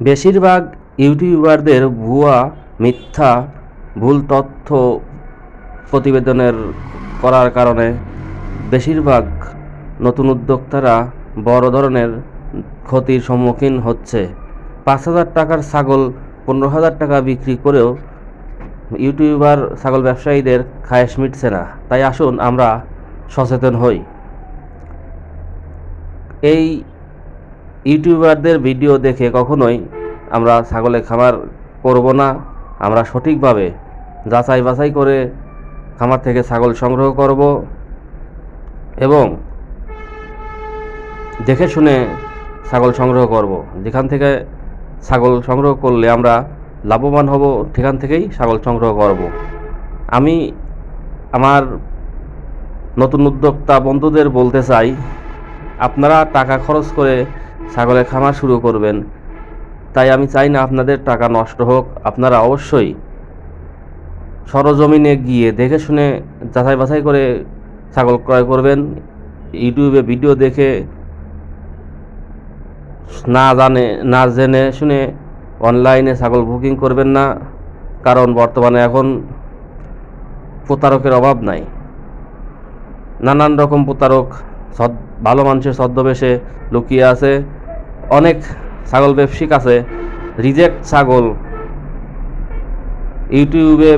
বেশিরভাগ ইউটিউবারদের ভুয়া, মিথ্যা, ভুল তথ্য প্রতিবেদনের করার কারণে বেশিরভাগ নতুন উদ্যোক্তারা বড় ধরনের ক্ষতির সম্মুখীন হচ্ছে। পাঁচ হাজার টাকার ছাগল পনেরো হাজার টাকা বিক্রি করেও ইউটিউবার ছাগল ব্যবসায়ীদের খায়েশ মিটছে না। তাই আসুন আমরা সচেতন হই। এই ইউটিউবারদের ভিডিও দেখে কখনোই আমরা ছাগলের খামার করব না। আমরা সঠিকভাবে যাচাই বাছাই করে খামার থেকে ছাগল সংগ্রহ করব এবং দেখে শুনে ছাগল সংগ্রহ করব। যেখান থেকে ছাগল সংগ্রহ করলে আমরা লাভবান হব, সেখান থেকেই ছাগল সংগ্রহ করব। আমি আমার নতুন উদ্যোক্তা বন্ধুদের বলতে চাই, আপনারা টাকা খরচ করে ছাগলের খামার শুরু করবেন। তাই আমি চাই না আপনাদের টাকা নষ্ট হোক, আপনারা অবশ্যই সরজমিনে গিয়ে দেখে শুনে যাচাই বাছাই করে ছাগল ক্রয় করবেন। ইউটিউবে ভিডিও দেখে না জানে, না জেনে শুনে অনলাইনে ছাগল বুকিং করবেন না, কারণ বর্তমানে এখন প্রতারকের অভাব নাই। নানান রকম প্রতারক ভালো মানুষের ছদ্মবেশে লুকিয়ে আছে। অনেক ছাগল ব্যবসায়িক আছে। রিজেক্ট ছাগল ইউটিউবে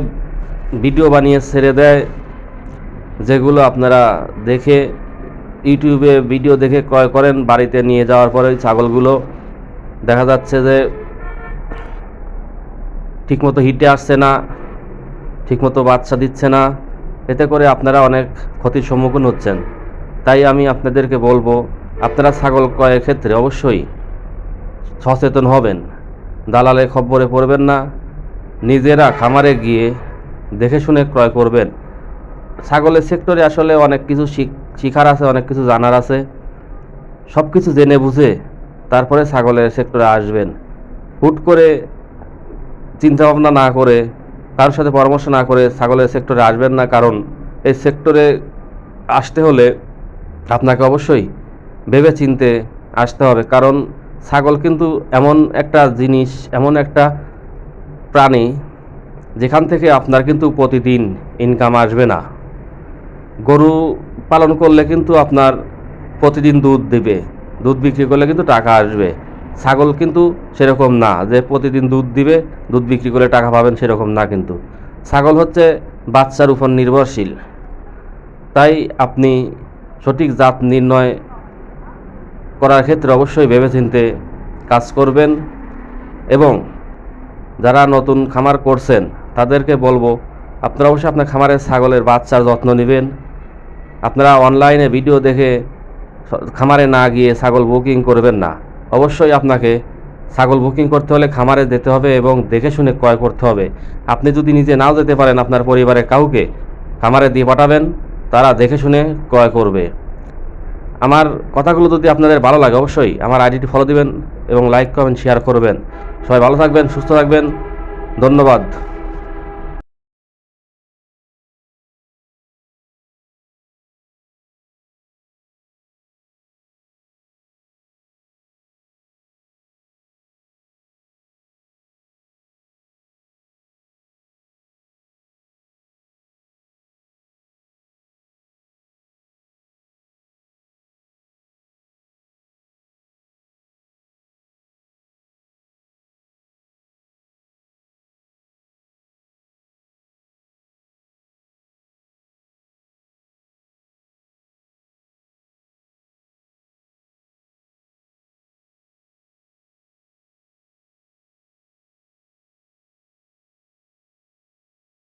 ভিডিও বানিয়ে ছেড়ে দেয়, যেগুলো আপনারা দেখে ইউটিউবে ভিডিও দেখে ক্রয় করেন, বাড়িতে নিয়ে যাওয়ার পরে ওই ছাগলগুলো দেখা যাচ্ছে যে ঠিকমতো হিটে আসছে না, ঠিকমতো বাচ্চা দিচ্ছে না। এতে করে আপনারা অনেক ক্ষতির সম্মুখীন হচ্ছেন। তাই আমি আপনাদেরকে বলব, আপনারা ছাগল ক্রয়ের ক্ষেত্রে অবশ্যই সচেতন হবেন। দালালে খব্বরে পড়বেন না, নিজেরা খামারে গিয়ে দেখে শুনে ক্রয় করবেন। ছাগলের সেক্টরে আসলে অনেক কিছু শিখ- শিখার আছে, অনেক কিছু জানার আছে। সব কিছু জেনে বুঝে তারপরে ছাগলের সেক্টরে আসবেন। হুট করে চিন্তা ভাবনা না করে, কারোর সাথে পরামর্শ না করে ছাগলের সেক্টরে আসবেন না, কারণ এই সেক্টরে আসতে হলে আপনাকে অবশ্যই ভেবে চিনতে আসতে হবে। কারণ ছাগল কিন্তু এমন একটা জিনিস, এমন একটা প্রাণী, যেখান থেকে আপনার কিন্তু প্রতিদিন ইনকাম আসবে না। গরু পালন করলে কিন্তু আপনার প্রতিদিন দুধ দেবে। দুধ বিক্রি করলে কিন্তু টাকা আসবে। ছাগল কিন্তু সেরকম না, যে প্রতিদিন দুধ দিবে, দুধ বিক্রি করে টাকা পাবেন সেরকম না কিন্তু। ছাগল হচ্ছে বাচ্চার উপর নির্ভরশীল। তাই আপনি সঠিক জাত নির্ণয় করার ক্ষেত্রে অবশ্যই ভেবেচিন্তে কাজ করবেন এবং যারা নতুন খামার করছেন, তাদেরকে বলব, আপনারা অবশ্যই আপনার খামারের ছাগলের বাচ্চার যত্ন নেবেন। আপনারা অনলাইনে ভিডিও দেখে খামারে না গিয়ে ছাগল বুকিং করবেন না। অবশ্যই আপনাকে ছাগল বুকিং করতে হলে খামারে যেতে হবে এবং দেখে শুনে ক্রয় করতে হবে। আপনি যদি নিজে নাও যেতে পারেন, আপনার পরিবারের কাউকে খামারে দিয়ে পাঠাবেন। তারা দেখে শুনে ক্রয় করবে। আমার কথাগুলো যদি আপনাদের ভালো লাগে অবশ্যই আমার আইডিটি ফলো দিবেন এবং লাইক কমেন্ট শেয়ার করবেন। সবাই ভালো থাকবেন, সুস্থ থাকবেন। ধন্যবাদ।